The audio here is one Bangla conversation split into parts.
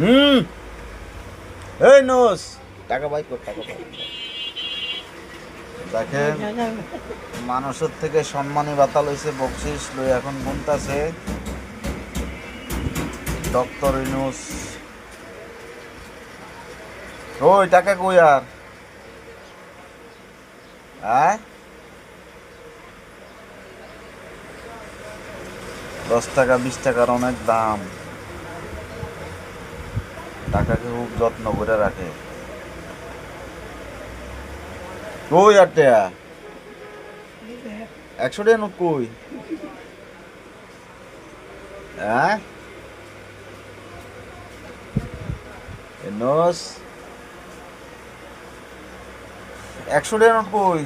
হুম। এই নোস। টাকা বাই কর টাকা বাই দেখেন মানুষের থেকে সম্মানী বাতা লইছে বকশিস লই এখন গুনতাছে। ডক্টর ইনুস। ওই টাকা কই আর? হ্যাঁ দশ টাকা বিশ টাকার অনেক দাম। টাকাকে খুব যত্ন করে রাখে। কই আর টেয়া একশো টাকা নোট কই? হ্যাঁ? একশো টাকা নোট কই?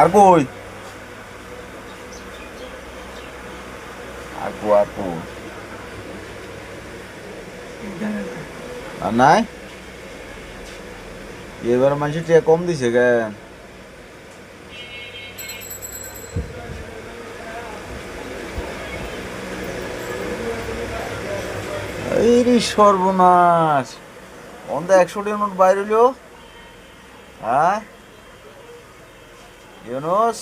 আর কই? আকু আকু আর নাই? এবার মানুষ কম দিছে কেন এই সর্বনাশ অন্ধ একশো টাকা নোট বাইরে হ্যাঁ ইউনুস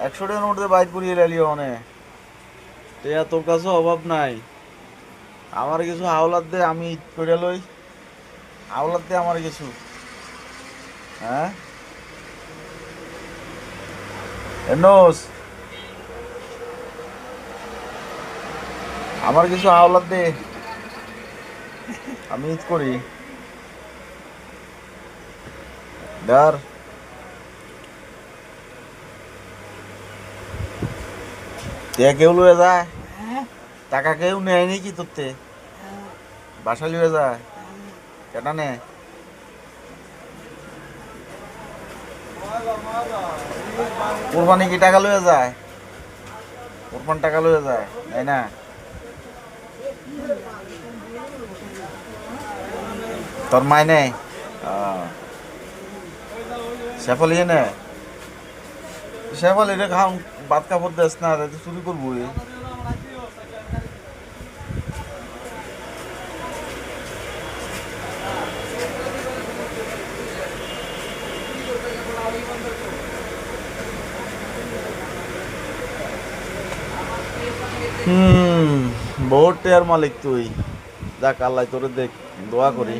একশো টাকা নোট দিয়ে বাইর করিয়ে লালি অনে টেয়া তোর কাছে অভাব নাই। আমার কিছু হাওলাত দে আমি ঈদ করে লই। হাওলাত দে আমার কিছু। হ্যাঁ? এনোস। আমার কিছু হাওলাত দে। আমি ঈদ করি। দার টিয়া কেউ লয়ে যায়। টাকা কেউ নেয় নি কি তোরতে বাসা লয়ে যায়। কেটা নে কোরবানি কি টাকা লয়ে যায়? কোরবান টাকা লয়ে যায় তাই না? তোর মাই নেই শেফালি নে? শেফালি রে খাম ভাত কাপড় দেস না রে চুরি করব হুম, বহুত টেয়ার মালিক তুই। যাক, আল্লাহ তোরে দেখ, দোয়া করি।